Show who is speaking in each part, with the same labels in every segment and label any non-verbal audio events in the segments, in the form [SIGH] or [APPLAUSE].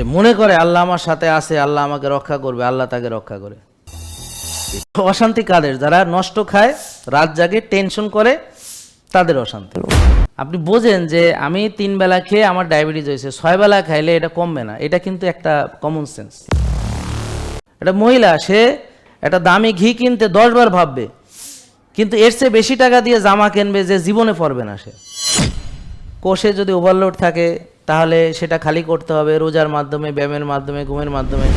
Speaker 1: যে মনে করে আল্লাহ আমার সাথে আছে, আল্লাহ আমাকে রক্ষা করবে, আল্লাহ তাকে রক্ষা করে। অশান্তি কাদের? যারা নষ্ট খায়, রাত জাগে টেনশন করে, তাদের অশান্তি। আপনি বোঝেন যে আমি তিন বেলা খেয়ে আমার ডায়াবেটিস হয়েছে, ছয় বেলা খাইলে এটা কমবে না। এটা কিন্তু একটা কমন সেন্স একটা মহিলা, সে একটা দামি ঘি কিনতে দশবার ভাববে, কিন্তু এর চেয়ে বেশি টাকা দিয়ে জামা কিনবে যে জীবনে পরবে না সে। কোষে যদি ওভারলোড থাকে তাহলে সেটা খালি করতে হবে রোজার মাধ্যমে, ব্যায়ামের মাধ্যমে, ঘুমের মাধ্যমে।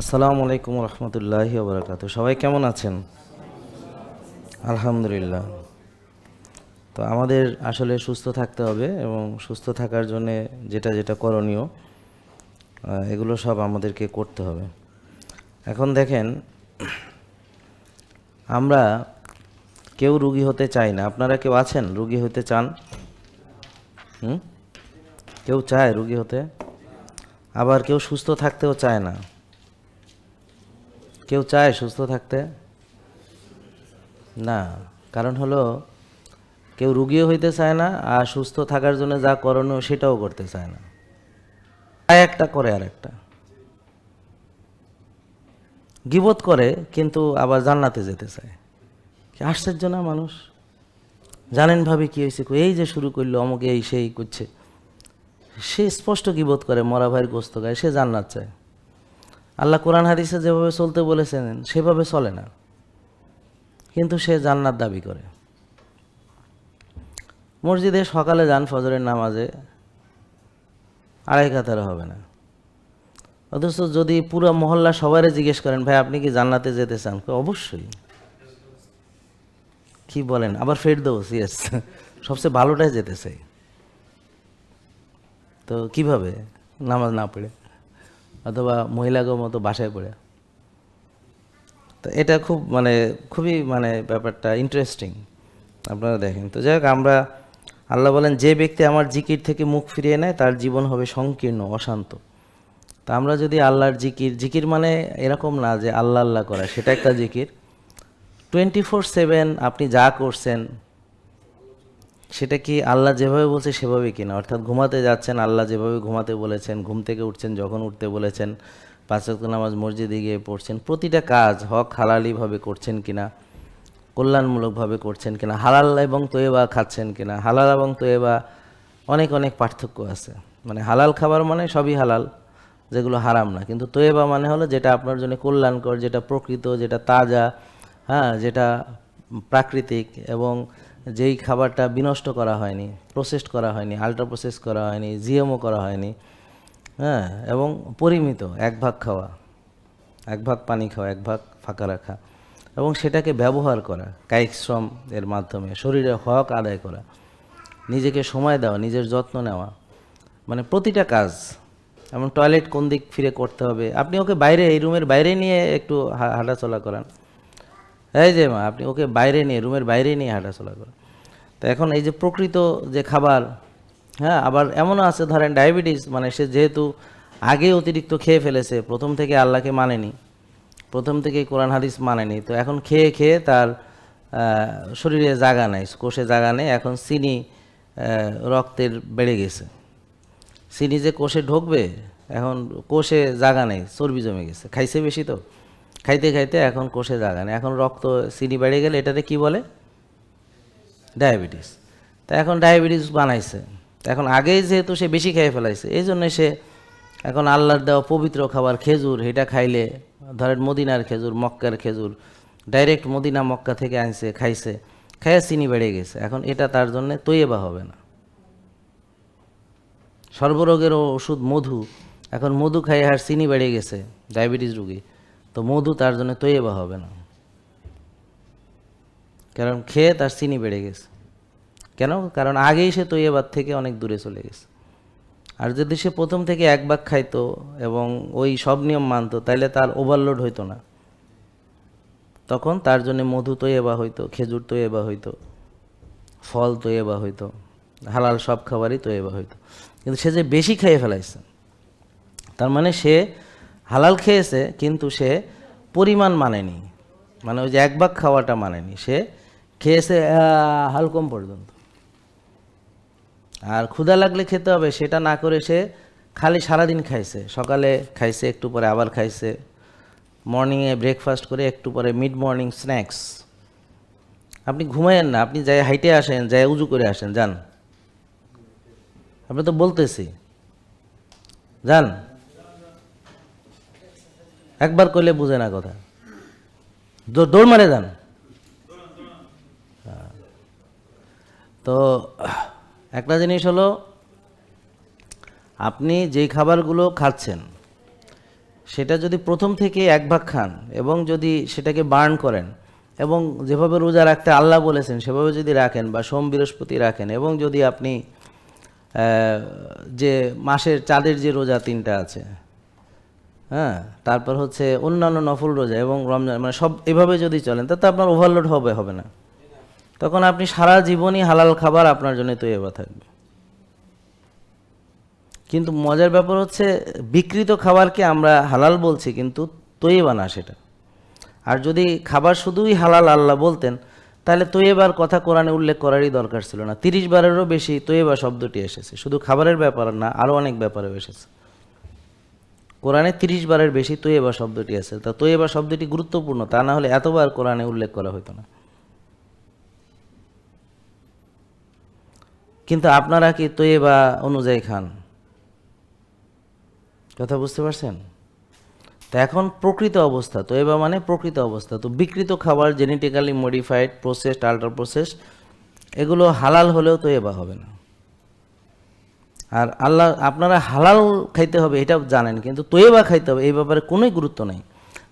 Speaker 1: আসসালামু আলাইকুম রহমতুল্লাহ বরকাত সবাই কেমন আছেন? আলহামদুলিল্লাহ। তো আমাদের আসলে সুস্থ থাকতে হবে এবং সুস্থ থাকার জন্য যেটা যেটা করণীয় এগুলো সব আমাদেরকে করতে হবে। এখন দেখেন, আমরা কেউ রুগী হতে চাই না। আপনারা কেউ আছেন? রুগী হতে চান? হুম? কেউ চায় রুগী হতে, আবার কেউ সুস্থ থাকতেও চায় না। কেউ চায় সুস্থ থাকতে? না, কারণ হলো কেউ রুগীও হইতে চায় না, আর সুস্থ থাকার জন্য যা করণীয় সেটাও করতে চায় না। একটা করে আর একটা। গিবোধ করে, কিন্তু আবার জান্নাতে যেতে চায়। আশ্চর্য না মানুষ? জানেন ভাবে কি হয়েছে? এই যে শুরু করল, অমুকে এই সেই করছে। সে স্পষ্ট গিবত করে, মরা ভাইয়ের গোস্ত গায়ে সে জান্নাত চায়। আল্লাহ কোরআন হাদিসে যেভাবে চলতে বলেছেন, সেভাবে চলে না। কিন্তু সে জান্নাত দাবি করে। মসজিদে সকালে যান ফজরের নামাজে, আড়াই কাতারে হবে না। অথচ যদি পুরো মহল্লা সবারে জিজ্ঞেস করেন, ভাই, আপনি কি জান্নাতে যেতে চান? অবশ্যই। কি বলেন? আবার ফের দেবো ইয়েস সবচেয়ে ভালোটাই যেতে চাই তো কীভাবে? নামাজ না পড়ে? অথবা মহিলাগো মতো বাসায় পড়ে? তো এটা খুব মানে খুবই মানে ব্যাপারটা ইন্টারেস্টিং আপনারা দেখেন। তো যাই হোক, আমরা, আল্লাহ বলেন, যে ব্যক্তি আমার জিকির থেকে মুখ ফিরিয়ে নেয়, তার জীবন হবে সংকীর্ণ, অশান্ত। তা আমরা যদি আল্লাহর জিকির জিকির মানে এরকম না যে আল্লাহ আল্লাহ করা, সেটা একটা জিকির। টোয়েন্টি ফোর সেভেন আপনি যা করছেন, সেটা কি আল্লাহ যেভাবে বলছে সেভাবে কিনা? অর্থাৎ ঘুমাতে যাচ্ছেন, আল্লাহ যেভাবে ঘুমাতে বলেছেন, ঘুম থেকে উঠছেন, যখন উঠতে বলেছেন, পাঁচ নামাজ মসজিদে গিয়ে পড়ছেন, প্রতিটা কাজ হক হালালিভাবে করছেন কিনা, কল্যাণমূলকভাবে করছেন কিনা, হালাল এবং তোয়েবা খাচ্ছেন কিনা, হালাল এবং তোয়েবা অনেক অনেক পার্থক্য আছে। মানে হালাল খাবার মানে সবই হালাল, যেগুলো হারাম না। কিন্তু তোয়েবা মানে হলো যেটা আপনার জন্য কল্যাণকর, যেটা প্রকৃত, যেটা তাজা হ্যাঁ যেটা প্রাকৃতিক এবং যেই খাবারটা বিনষ্ট করা হয়নি প্রসেসড করা হয়নি আল্ট্রা প্রসেস করা হয়নি জিএমও করা হয়নি হ্যাঁ এবং পরিমিত, এক ভাগ খাওয়া, এক ভাগ পানি খাওয়া, এক ভাগ ফাঁকা রাখা, এবং সেটাকে ব্যবহার করা, কায়িক শ্রম এর মাধ্যমে, শরীরে হক আদায় করা, নিজেকে সময় দেওয়া, নিজের যত্ন নেওয়া মানে প্রতিটা কাজ, এবং টয়লেট কোন দিক ফিরে করতে হবে, আপনি ওকে বাইরে, এই রুমের বাইরে নিয়ে একটু হাঁটাচলা করান। এই যে মা, আপনি ওকে বাইরে নিয়ে, রুমের বাইরে নিয়ে হাঁটাচলা করেন তো এখন এই যে প্রকৃত যে খাবার হ্যাঁ আবার এমনও আছে, ধরেন ডায়াবেটিস মানে সে যেহেতু আগে অতিরিক্ত খেয়ে ফেলেছে, প্রথম থেকে আল্লাহকে মানেনি, প্রথম থেকে কোরআন হাদিস মানেনি, তো এখন খেয়ে খেয়ে তার শরীরে জাগা নেই, কোষে জাগা নেই, এখন চিনি রক্তের বেড়ে গেছে। চিনি যে কোষে ঢুকবে, এখন কোষে জাগা নেই, চর্বি জমে গেছে, খাইছে বেশি তো। খাইতে খাইতে এখন কোষে জাগা নেই এখন রক্ত চিনি বেড়ে গেলে এটাতে কি বলে? ডায়াবেটিস। তা এখন ডায়াবেটিস বানাইছে। এখন আগেই যেহেতু সে বেশি খেয়ে ফেলাইছে, এই জন্য সে এখন আল্লাহর দেওয়া পবিত্র খাবার খেজুর, এটা খাইলে, ধরেন মদিনার খেজুর, মক্কার খেজুর, ডাইরেক্ট মদিনা, মক্কা থেকে আনছে, খাইছে, খাইয়া চিনি বেড়ে গেছে। এখন এটা তার জন্য তৈবা হবে না। সর্বরোগেরও ওষুধ মধু। এখন মধু খাই আর চিনি বেড়ে গেছে, ডায়াবেটিস রুগী। তো মধু তার জন্য তৈবা হবে না। কারণ খেয়ে তার চিনি বেড়ে গেছে। কেন? কারণ আগেই সে তৈবাদ থেকে অনেক দূরে চলে গেছে। আর যদি সে প্রথম থেকে এক ভাগ খাইতো এবং ওই সব নিয়ম মানতো, তাইলে তার ওভারলোড হইতো না। তখন তার জন্য মধু তৈবা হইতো, খেজুর তৈবা হইতো, ফল তৈবা হইতো, হালাল সব খাবারই তৈবা হইতো। কিন্তু সে যে বেশি খেয়ে ফেলাইছে, তার মানে সে হালাল খেয়েছে, কিন্তু সে পরিমাণ মানেনি। মানে ওই যে এক ভাগ খাওয়াটা মানেনি। সে খেয়েছে হালকম পর্যন্ত। আর ক্ষুধা লাগলে খেতে হবে, সেটা না করে সে খালি সারাদিন খাইছে। সকালে খাইছে, একটু পরে আবার খাইছে। মর্নিংয়ে ব্রেকফাস্ট করে, একটু পরে মিড মর্নিং স্ন্যাক্স আপনি ঘুমাইয়েন না, আপনি যাই হাইটে আসেন, যাই উজু করে আসেন, যান। আপনি তো বলতেছি। যান। একবার করলে বুঝে না কথা দৌড় মারে যান হ্যাঁ। তো, একটা জিনিস হলো, আপনি যেই খাবারগুলো খাচ্ছেন, সেটা যদি প্রথম থেকে এক ভাগ খান এবং যদি সেটাকে বার্ন করেন এবং যেভাবে রোজা রাখতে আল্লাহ বলেছেন, সেভাবে যদি রাখেন বা সোম, বৃহস্পতি রাখেন এবং যদি আপনি যে মাসের চাঁদের যে রোজা তিনটা আছে হ্যাঁ তারপর হচ্ছে অন্যান্য নফল রোজা এবং রমজান মানে সব এভাবে যদি চলেন, তাতে আপনার ওভারলোড হবে হবে না। তখন আপনি সারা জীবনই হালাল খাবার আপনার জন্য তৈরি থাকবে। কিন্তু মজার ব্যাপার হচ্ছে, বিকৃত খাবারকে আমরা হালাল বলছি, কিন্তু তৈবা না সেটা। আর যদি খাবার শুধুই হালাল আল্লাহ বলতেন, তাহলে তৈবার কথা কোরআনে উল্লেখ করারই দরকার ছিল না। তিরিশ বারেরও বেশি তৈবা শব্দটি এসেছে। শুধু খাবারের ব্যাপার না, আরও অনেক ব্যাপারেও এসেছে। কোরআনে তিরিশ বারের বেশি তৈবা শব্দটি আছে। তা তৈবা শব্দটি গুরুত্বপূর্ণ, তা না হলে এতবার কোরআনে উল্লেখ করা হতো না। কিন্তু আপনারা কি তৈবা অনুযায়ী খান? কথা বুঝতে পারছেন? তা এখন প্রকৃত অবস্থা তো এবার মানে প্রকৃত অবস্থা। তো বিকৃত খাবার genetically modified processed ultra process এগুলো হালাল হলেও তো এবার হবে না। আর আল্লাহ, আপনারা হালাল খাইতে হবে এটা জানেন, কিন্তু তৈবা খাইতে হবে, এই ব্যাপারে কোনোই গুরুত্ব নেই।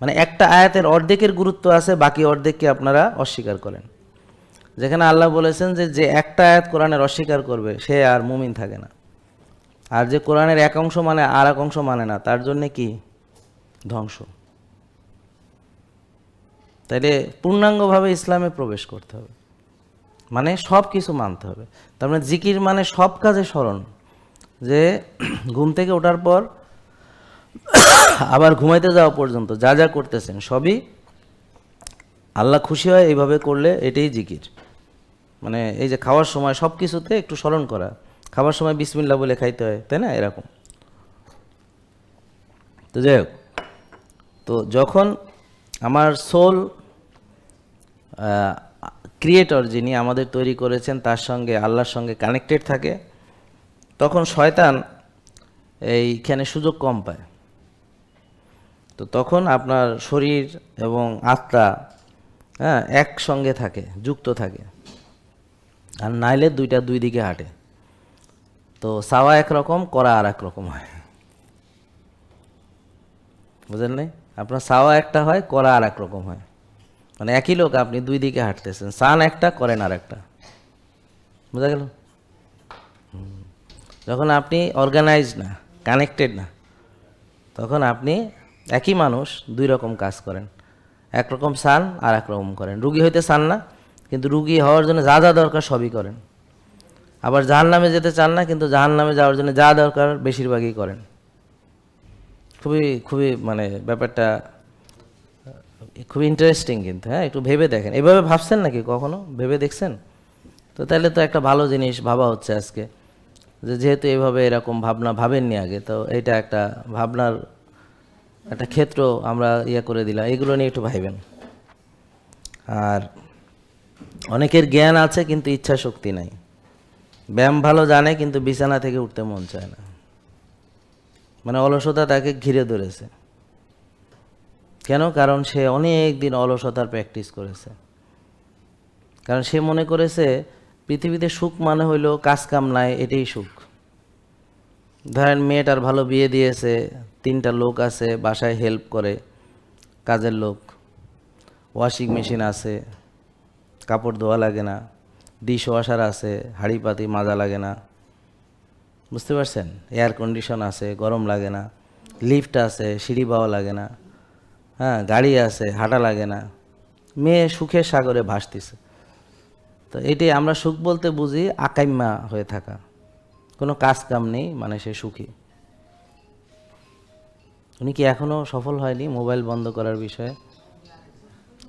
Speaker 1: মানে একটা আয়াতের অর্ধেকের গুরুত্ব আছে, বাকি অর্ধেককে আপনারা অস্বীকার করেন। যেখানে আল্লাহ বলেছেন যে যে একটা আয়াত কোরআনের অস্বীকার করবে, সে আর মুমিন থাকে না। আর যে কোরআনের এক অংশ মানে আর এক অংশ মানে না, তার জন্যে কি? ধ্বংস। তাইলে পূর্ণাঙ্গভাবে ইসলামে প্রবেশ করতে হবে। মানে সব কিছু মানতে হবে। তার মানে জিকির মানে সব কাজে স্মরণ। যে ঘুম থেকে ওঠার পর আবার ঘুমাইতে যাওয়া পর্যন্ত যা যা করতেছেন সবই আল্লাহ খুশি হয় এইভাবে করলে এটাই জিকির। মানে এই যে খাওয়ার সময় সব কিছুতে একটু স্মরণ করা। খাবার সময় বিসমিল্লা বলে খাইতে হয়, তাই না? এরকম। তো যাই হোক, তো যখন আমার সোল ক্রিয়েটর যিনি আমাদের তৈরি করেছেন, তার সঙ্গে, আল্লাহর সঙ্গে কানেক্টেড থাকে তখন শয়তান এইখানে সুযোগ কম পায়। তো তখন আপনার শরীর এবং আত্মা হ্যাঁ একসঙ্গে থাকে, যুক্ত থাকে। আর নাইলে দুইটা দুই দিকে হাঁটে। তো সাওয়া একরকম করা আর এক রকম হয়। বুঝলেন নাই? আপনার সাওয়া একটা হয়, করা আর এক রকম হয়। মানে একই লোক, আপনি দুই দিকে হাঁটতেছেন। সান একটা, করেন আর একটা। বুঝা গেল। যখন আপনি অর্গানাইজ না কানেক্টেড না, তখন আপনি একই মানুষ দুই রকম কাজ করেন। একরকম সান আর এক রকম করেন। রুগী হইতে চান না, কিন্তু রুগী হওয়ার জন্য যা যা দরকার সবই করেন। আবার জাহান নামে যেতে চান না, কিন্তু জাহান নামে যাওয়ার জন্য যা দরকার বেশিরভাগই করেন। খুবই খুবই মানে ব্যাপারটা, খুবই ইন্টারেস্টিং কিন্তু হ্যাঁ একটু ভেবে দেখেন। এভাবে ভাবছেন নাকি কখনো? ভেবে দেখছেন? তো তাহলে তো একটা ভালো জিনিস ভাবা হচ্ছে আজকে। যে যেহেতু এভাবে এরকম ভাবনা ভাবেননি আগে, তো এটা একটা ভাবনার একটা ক্ষেত্র আমরা ইয়ে করে দিলাম। এগুলো নিয়ে একটু ভাইবেন। আর অনেকের জ্ঞান আছে কিন্তু ইচ্ছা শক্তি নাই। ব্যায়াম ভালো জানে কিন্তু বিছানা থেকে উঠতে মন চায় না। মানে অলসতা তাকে ঘিরে ধরেছে। কেন? কারণ সে অনেক দিন অলসতার প্র্যাকটিস করেছে। কারণ সে মনে করেছে পৃথিবীতে সুখ মানে হইল কাজ কাম নাই, এটাই সুখ। ধরেন মেয়েটার ভালো বিয়ে দিয়েছে, তিনটা লোক আছে, বাসায় হেল্প করে, কাজের লোক। ওয়াশিং মেশিন আছে, কাপড় ধোয়া লাগে না ডিশ ওয়াশার আছে হাঁড়ি পাতি মাজা লাগে না। বুঝতে পারছেন? এয়ার কন্ডিশন আছে, গরম লাগে না। লিফট আছে, সিঁড়ি পাওয়া লাগে না। হ্যাঁ গাড়ি আছে, হাঁটা লাগে না। মেয়ে সুখের সাগরে ভাসতেছে। তো এটি আমরা সুখ বলতে বুঝি, আকাইম্মা হয়ে থাকা। কোনো কাজ কাম নেই মানে সে সুখী। উনি কি এখনও সফল হয়নি মোবাইল বন্ধ করার বিষয়ে?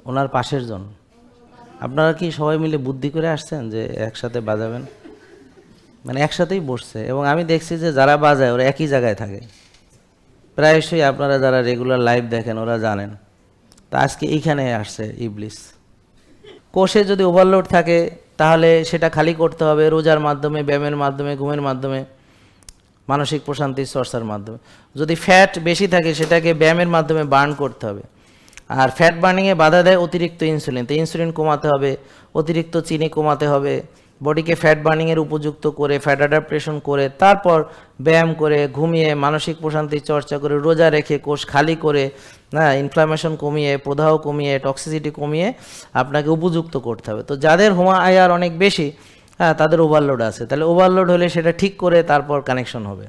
Speaker 1: ওনার পাশের জন। আপনারা কি সবাই মিলে বুদ্ধি করে আসছেন যে একসাথে বাজাবেন? মানে একসাথেই বসছে এবং আমি দেখছি যে যারা বাজায় ওরা একই জায়গায় থাকে। প্রায়শই আপনারা যারা রেগুলার লাইভ দেখেন ওরা জানেন। তা আজকে এইখানে আসছে ইবলিস। কোষে যদি ওভারলোড থাকে, তাহলে সেটা খালি করতে হবে রোজার মাধ্যমে, ব্যায়ামের মাধ্যমে, ঘুমের মাধ্যমে, মানসিক প্রশান্তির চর্চার মাধ্যমে। যদি ফ্যাট বেশি থাকে, সেটাকে ব্যায়ামের মাধ্যমে বার্ন করতে হবে। আর ফ্যাট বার্নিংয়ে বাধা দেয় অতিরিক্ত ইনসুলিন তো ইনসুলিন কমাতে হবে, অতিরিক্ত চিনি কমাতে হবে বডিকে ফ্যাট বার্নিংয়ের উপযুক্ত করে ফ্যাট অ্যাডাপ্টেশন করে, তারপর ব্যায়াম করে, ঘুমিয়ে, মানসিক প্রশান্তির চর্চা করে, রোজা রেখে কোষ খালি করে হ্যাঁ ইনফ্লামেশন কমিয়ে, প্রদাহ কমিয়ে টক্সিসিটি কমিয়ে আপনাকে উপযুক্ত করতে হবে। তো যাদের হোমা আয়ার অনেক বেশি হ্যাঁ তাদের ওভারলোড আছে। তাহলে ওভারলোড হলে সেটা ঠিক করে তারপর কানেকশন হবে।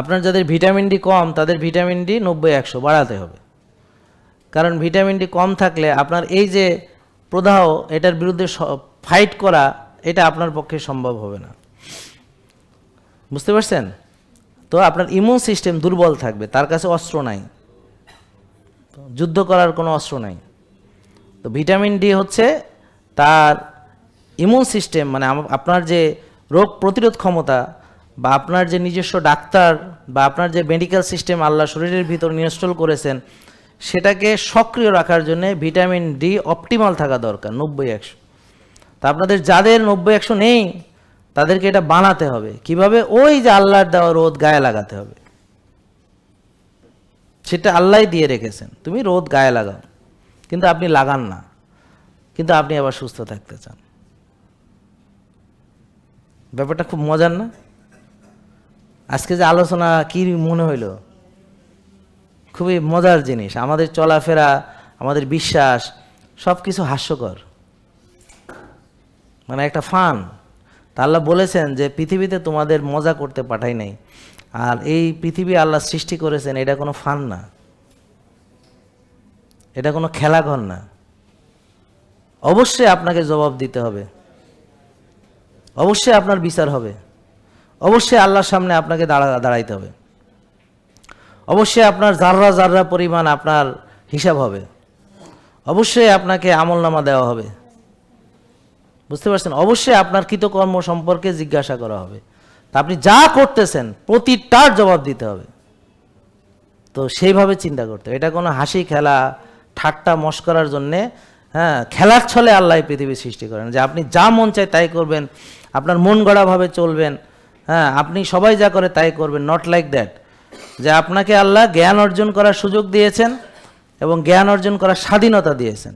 Speaker 1: আপনার যাদের ভিটামিন ডি কম, তাদের ভিটামিন ডি নব্বই, একশো বাড়াতে হবে। কারণ ভিটামিন ডি কম থাকলে আপনার এই যে প্রদাহ, এটার বিরুদ্ধে ফাইট করা, এটা আপনার পক্ষে সম্ভব হবে না। বুঝতে পারছেন? তো আপনার ইমিউন সিস্টেম দুর্বল থাকবে, তার কাছে অস্ত্র নাই। যুদ্ধ করার কোনো অস্ত্র নাই। তো ভিটামিন ডি হচ্ছে তার ইমিউন সিস্টেম মানে আপনার যে রোগ প্রতিরোধ ক্ষমতা বা আপনার যে নিজস্ব ডাক্তার বা আপনার যে মেডিকেল সিস্টেম আল্লাহ শরীরের ভিতর ইনস্টল করেছেন, সেটাকে সক্রিয় রাখার জন্য ভিটামিন ডি অপটিমাল থাকা দরকার, নব্বই একশো। তা আপনাদের যাদের নব্বই একশো নেই তাদেরকে এটা বানাতে হবে। কীভাবে? ওই যে আল্লাহর দেওয়া রোদ গায়ে লাগাতে হবে। সেটা আল্লাহ দিয়ে রেখেছেন। তুমি রোদ গায়ে লাগাও। কিন্তু আপনি লাগান না। কিন্তু আপনি আবার সুস্থ থাকতে চান। ব্যাপারটা খুব মজার না? আজকে যে আলোচনা কি মনে হইল? খুবই মজার জিনিস। আমাদের চলাফেরা, আমাদের বিশ্বাস সব কিছু হাস্যকর। মানে একটা ফান। আল্লাহ বলেছেন যে পৃথিবীতে তোমাদের মজা করতে পাঠাই নাই। আর এই পৃথিবী আল্লাহ সৃষ্টি করেছেন, এটা কোনো ফান না। এটা কোনো খেলাঘর না। অবশ্যই আপনাকে জবাব দিতে হবে। অবশ্যই আপনার বিচার হবে। অবশ্যই আল্লাহর সামনে আপনাকে দাঁড়া, দাঁড়াইতে হবে। অবশ্যই আপনার জাররা জাররা পরিমাণ আপনার হিসাব হবে। অবশ্যই আপনাকে আমলনামা দেওয়া হবে। বুঝতে পারছেন? অবশ্যই আপনার কৃতকর্ম সম্পর্কে জিজ্ঞাসা করা হবে। তা আপনি যা করতেছেন, প্রতিটার জবাব দিতে হবে। তো সেইভাবে চিন্তা করতে এটা কোনো হাসি খেলা, ঠাট্টা মস্করার জন্যে হ্যাঁ খেলার ছলে আল্লাহ পৃথিবী সৃষ্টি করেন। যে আপনি যা মন চায় তাই করবেন, আপনার মন গড়াভাবে চলবেন হ্যাঁ আপনি সবাই যা করে তাই করবেন নট লাইক দ্যাট যে আপনাকে আল্লাহ জ্ঞান অর্জন করার সুযোগ দিয়েছেন এবং জ্ঞান অর্জন করার স্বাধীনতা দিয়েছেন।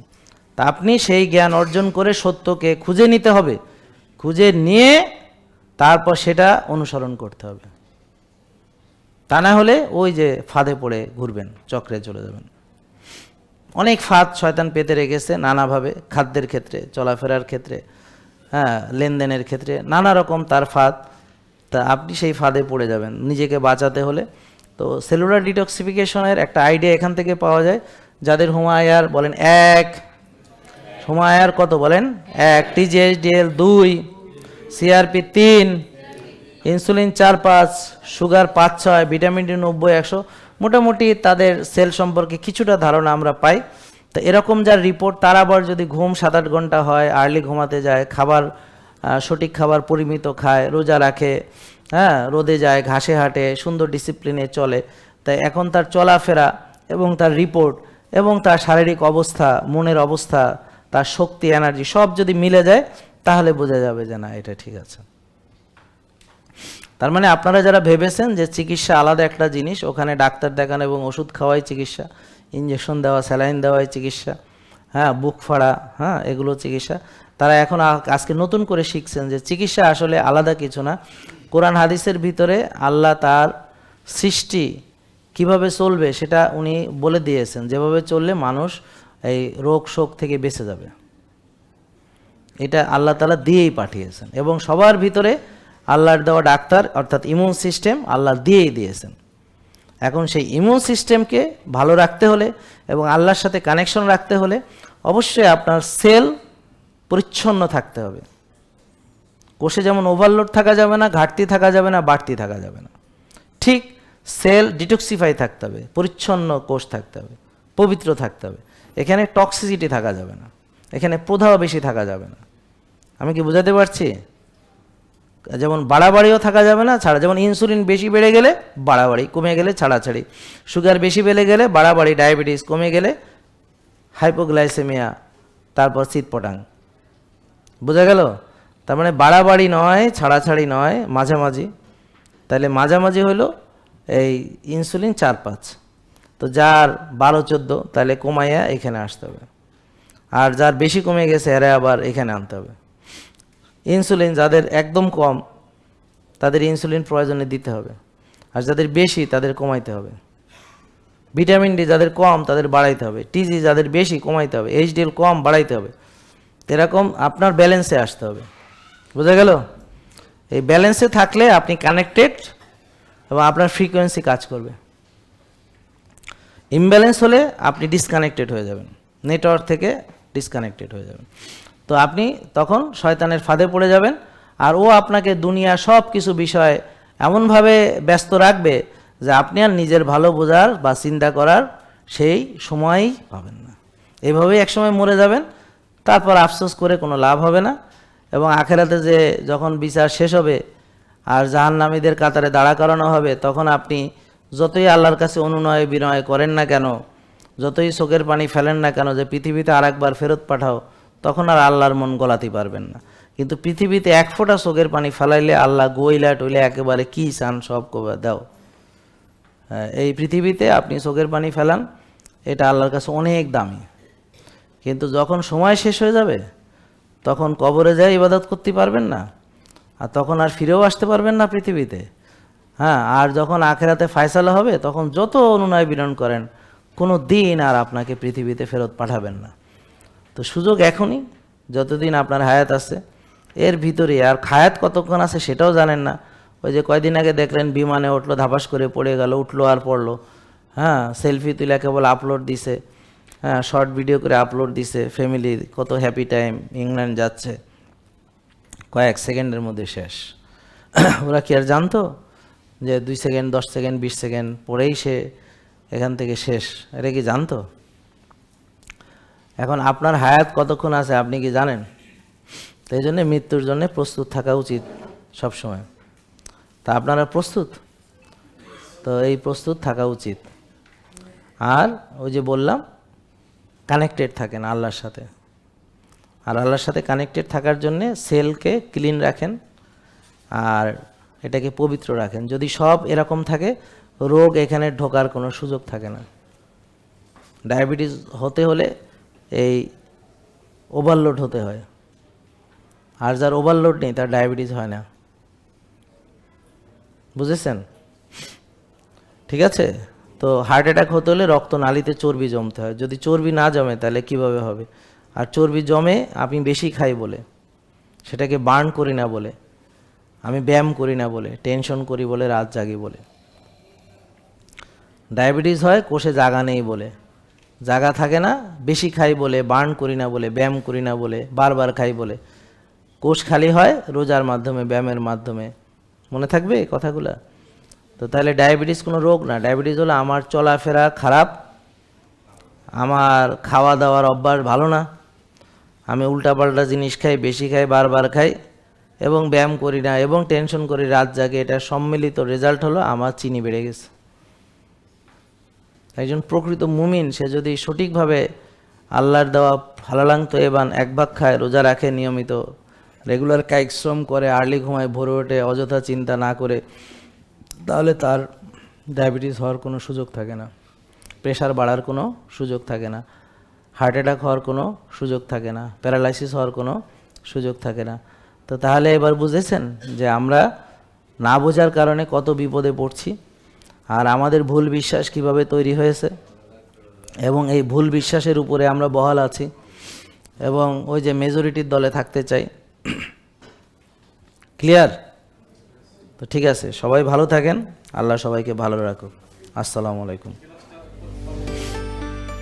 Speaker 1: তা আপনি সেই জ্ঞান অর্জন করে সত্যকে খুঁজে নিতে হবে। খুঁজে নিয়ে তারপর সেটা অনুসরণ করতে হবে। তা না হলে ওই যে ফাঁদে পড়ে ঘুরবেন, চক্রে চলে যাবেন। অনেক ফাঁদ শয়তান পেতে রেখেছে নানাভাবে, খাদ্যের ক্ষেত্রে, চলাফেরার ক্ষেত্রে হ্যাঁ লেনদেনের ক্ষেত্রে, নানা রকম তার ফাঁদ। তা আপনি সেই ফাঁদে পড়ে যাবেন। নিজেকে বাঁচাতে হলে। তো সেলুলার ডিটক্সিফিকেশনের একটা আইডিয়া এখান থেকে পাওয়া যায়। যাদের হুমায়ার বলেন, এক হুমায়ার কত বলেন? এক টিজিএসডিএল দুই সিআরপি তিন, ইনসুলিন চার পাঁচ, সুগার পাঁচ ছয়, ভিটামিন ডি নব্বই, একশো। মোটামুটি তাদের সেল সম্পর্কে কিছুটা ধারণা আমরা পাই। তো এরকম যার রিপোর্ট, তার আবার যদি ঘুম সাত আট ঘণ্টা হয়, আর্লি ঘুমাতে যায়, খাবার সঠিক খাবার পরিমিত খায়, রোজা রাখে হ্যাঁ রোদে যায়, ঘাসে হাঁটে, সুন্দর ডিসিপ্লিনে চলে, তাই এখন তার চলাফেরা এবং তার রিপোর্ট এবং তার শারীরিক অবস্থা, মনের অবস্থা তার শক্তি এনার্জি সব যদি মিলে যায়, তাহলে বোঝা যাবে যে না, এটা ঠিক আছে। তার মানে আপনারা যারা ভেবেছেন যে চিকিৎসা আলাদা একটা জিনিস, ওখানে ডাক্তার দেখানো এবং ওষুধ খাওয়াই চিকিৎসা ইঞ্জেকশন দেওয়া স্যালাইন দেওয়াই চিকিৎসা হ্যাঁ বুক ফাড়া হ্যাঁ এগুলো চিকিৎসা, তারা এখন আজকে নতুন করে শিখছেন যে চিকিৎসা আসলে আলাদা কিছু না। কোরআন হাদিসের ভিতরে আল্লাহ তার সৃষ্টি কীভাবে চলবে সেটা উনি বলে দিয়েছেন। যেভাবে চললে মানুষ এই রোগ শোক থেকে বেঁচে যাবে। এটা আল্লাহ তালা দিয়েই পাঠিয়েছেন এবং সবার ভিতরে আল্লাহর দেওয়া ডাক্তার অর্থাৎ ইমিউন সিস্টেম আল্লাহ দিয়েই দিয়েছেন। এখন সেই ইমিউন সিস্টেমকে ভালো রাখতে হলে এবং আল্লাহর সাথে কানেকশন রাখতে হলে অবশ্যই আপনার সেল পরিচ্ছন্ন থাকতে হবে। কোষে যেমন ওভারলোড থাকা যাবে না, ঘাটতি থাকা যাবে না, বাড়তি থাকা যাবে না। ঠিক সেল ডিটক্সিফাই থাকতে হবে, পরিচ্ছন্ন কোষ থাকতে হবে, পবিত্র থাকতে হবে। এখানে টক্সিসিটি থাকা যাবে না। এখানে প্রদাহ বেশি থাকা যাবে না। আমি কি বোঝাতে পারছি? যেমন বাড়াবাড়িও থাকা যাবে না, ছাড়া যেমন ইনসুলিন বেশি বেড়ে গেলে বাড়াবাড়ি, কমে গেলে ছাড়াছাড়ি। সুগার বেশি বেড়ে গেলে বাড়াবাড়ি ডায়াবেটিস কমে গেলে হাইপোগ্লাইসেমিয়া তারপর শীতপটাং বোঝা গেল? তার মানে বাড়াবাড়ি নয়, ছাড়াছাড়ি নয়, মাঝামাঝি। তাহলে মাঝামাঝি হলো এই ইনসুলিন চার পাঁচ। তো যার বারো চোদ্দ, তাহলে কমাইয়া এখানে আসতে হবে। আর যার বেশি কমে গেছে, এরা আবার এখানে আনতে হবে। ইনসুলিন যাদের একদম কম, তাদের ইনসুলিন প্রয়োজনে দিতে হবে। আর যাদের বেশি, তাদের কমাইতে হবে। ভিটামিন ডি যাদের কম, তাদের বাড়াইতে হবে। টিজি যাদের বেশি, কমাইতে হবে। এইচডিএল কম, বাড়াইতে হবে। এরকম আপনার ব্যালেন্সে আসতে হবে। বোঝা গেল? এই ব্যালেন্সে থাকলে আপনি কানেক্টেড এবং আপনার ফ্রিকোয়েন্সি কাজ করবে। ইমব্যালেন্স হলে আপনি ডিসকানেক্টেড হয়ে যাবেন। নেটওয়ার্ক থেকে ডিসকানেক্টেড হয়ে যাবেন। তো আপনি তখন শয়তানের ফাঁদে পড়ে যাবেন আর ও আপনাকে দুনিয়া সব কিছু বিষয় এমনভাবে ব্যস্ত রাখবে যে আপনি আর নিজের ভালো বোঝার বা চিন্তা করার সেই সময়ই পাবেন না। এইভাবেই একসময় মরে যাবেন, তারপর আফসোস করে কোনো লাভ হবে না এবং আখেরাতে যে যখন বিচার শেষ হবে আর জাহান্নামীদের কাতারে দাঁড়া করানো হবে, তখন আপনি যতই আল্লাহর কাছে অনুনয় বিনয় করেন না কেন যতই চোখের পানি ফেলেন না কেন যে পৃথিবীতে আর একবার ফেরত পাঠাও তখন আর আল্লাহর মন গলাতে পারবেন না। কিন্তু পৃথিবীতে এক ফোঁটা চোখের পানি ফেলাইলে আল্লাহ গইলা টইলে একেবারে কি চান সব কবে দাও। হ্যাঁ, এই পৃথিবীতে আপনি চোখের পানি ফেলান এটা আল্লাহর কাছে অনেক দামি। কিন্তু যখন সময় শেষ হয়ে যাবে তখন কবরে যায় ইবাদত করতে পারবেন না আর তখন আর ফিরেও আসতে পারবেন না পৃথিবীতে। হ্যাঁ আর যখন আখেরাতে ফায়সালা হবে, তখন যত অনুনয় বিনয় করেন, কোনো দিন আর আপনাকে পৃথিবীতে ফেরত পাঠাবেন না। তো সুযোগ এখনই, যতদিন আপনার হায়াত আছে, এর ভিতরে আর খায়াত কতক্ষণ আছে সেটাও জানেন না। ওই যে কয়দিন আগে দেখলেন বিমানে উঠল, ধাপাস করে পড়ে গেল, উঠল আর পড়ল। হ্যাঁ সেলফি তুলে কেবল আপলোড দিছে। হ্যাঁ শর্ট ভিডিও করে আপলোড দিছে ফ্যামিলি কত হ্যাপি টাইম ইংল্যান্ড যাচ্ছে। কয়েক সেকেন্ডের মধ্যে শেষ। [CLEARS THROAT] ওরা কি আর জানতো? যে দুই সেকেন্ড, দশ সেকেন্ড, বিশ সেকেন্ড পরেই সে এখান থেকে শেষ। এটা কি জানতো? এখন আপনার হায়াত কতক্ষণ আছে আপনি কি জানেন? তো এই জন্যে মৃত্যুর জন্য প্রস্তুত থাকা উচিত সবসময়। তা আপনারা প্রস্তুত? তো এই প্রস্তুত থাকা উচিত। আর ওই যে বললাম কানেক্টেড থাকেন আল্লাহর সাথে। আর আল্লাহর সাথে কানেক্টেড থাকার জন্যে সেলকে ক্লিন রাখেন। আর এটাকে পবিত্র রাখেন। যদি সব এরকম থাকে, রোগ এখানে ঢোকার কোনো সুযোগ থাকে না। ডায়াবেটিস হতে হলে এই ওভারলোড হতে হয়। আর যার ওভারলোড নেই, তার ডায়াবেটিস হয় না। বুঝেছেন? ঠিক আছে? তো হার্ট অ্যাটাক হতে হলে রক্ত নালিতে চর্বি জমতে হয়। যদি চর্বি না জমে, তাহলে কীভাবে হবে? আর চর্বি জমে আমি বেশি খাই বলে, সেটাকে বার্ন করি না বলে। আমি ব্যায়াম করি না বলে টেনশন করি বলে, রাত জাগি বলে। ডায়াবেটিস হয়, কোষে জাগা নেই বলে। জাগা থাকে না, বেশি খাই বলে বার্ন করি না বলে, ব্যায়াম করি না বলে, বারবার খাই বলে। কোষ খালি হয় রোজার মাধ্যমে, ব্যায়ামের মাধ্যমে। মনে থাকবে কথাগুলা? তো তাহলে ডায়াবেটিস কোনো রোগ না। ডায়াবেটিস হলো আমার চলাফেরা খারাপ, আমার খাওয়া দাওয়ার অভ্যাস ভালো না, আমি উল্টাপাল্টা জিনিস খাই, বেশি খাই, বারবার খাই। এবং ব্যায়াম করি না এবং টেনশন করি, রাত জাগে। এটা সম্মিলিত রেজাল্ট হলো আমার চিনি বেড়ে গেছে। একজন প্রকৃত মুমিন, সে যদি সঠিকভাবে আল্লাহর দেওয়া হালালাং তো এবান এক ভাগ খায়, রোজা রাখে নিয়মিত রেগুলার কায়িক শ্রম করে আর্লি ঘুমায়, ভোরে ওঠে, অযথা চিন্তা না করে, তাহলে তার ডায়াবেটিস হওয়ার কোনো সুযোগ থাকে না। প্রেশার বাড়ার কোনো সুযোগ থাকে না। হার্ট অ্যাটাক হওয়ার কোনো সুযোগ থাকে না। প্যারালাইসিস হওয়ার কোনো সুযোগ থাকে না। তো তাহলে এবার বুঝেছেন যে আমরা না বোঝার কারণে কত বিপদে পড়ছি। আর আমাদের ভুল বিশ্বাস কীভাবে তৈরি হয়েছে? এবং এই ভুল বিশ্বাসের উপরে আমরা বহাল আছি। এবং ওই যে মেজরিটির দলে থাকতে চাই। ক্লিয়ার তো ঠিক আছে, সবাই ভালো থাকেন। আল্লাহ সবাইকে ভালো রাখুক। আসসালামু আলাইকুম।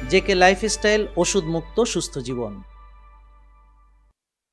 Speaker 2: জেকে লাইফস্টাইল ওষুধ মুক্ত সুস্থ জীবন।